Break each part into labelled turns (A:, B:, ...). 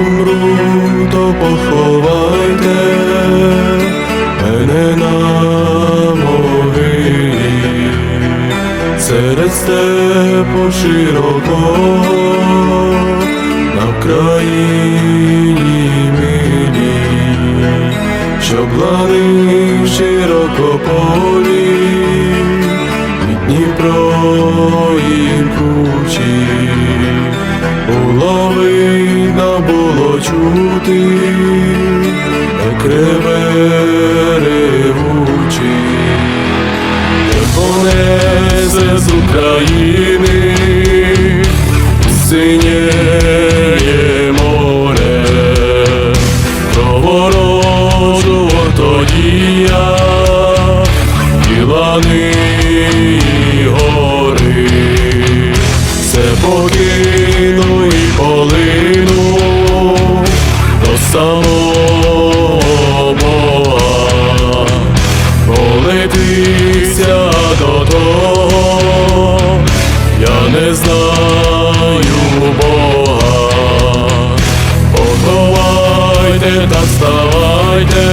A: умру, то поховайте мене на могилі, серед степу широкого, на Вкраїні милі, що плани широкополі, від Дніпро і кручі, чути, як реве ревучі, понесе з України, синєє море, до ворожого тоді і лани і гори, все покину знаю Бога. Поховайте та вставайте,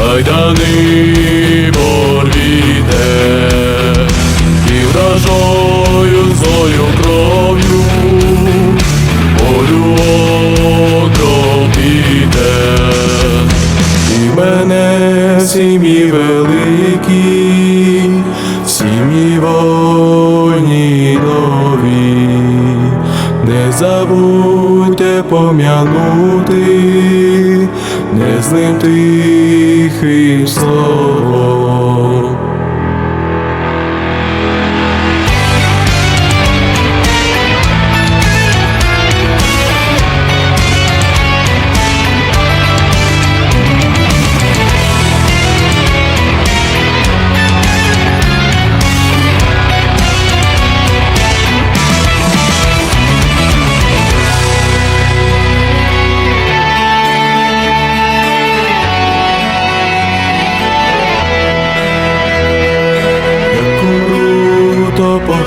A: гайдани порвіте, і вражою зою кров'ю, волю окропіте, і мене сім'ї великі, сім'ї забудьте пом'янути, не з ним тихим словом.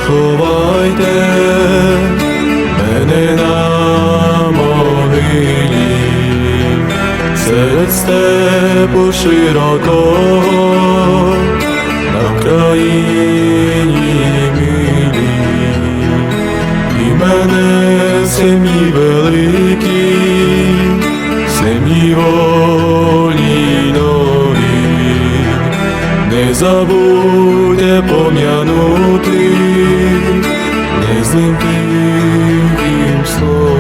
A: Поховайте мене на могилі, серед степу широкого, на Вкраїні милі, і мене сім'ї великі, сім'ї волі нові, не не пом'янути, не злим тихим словом.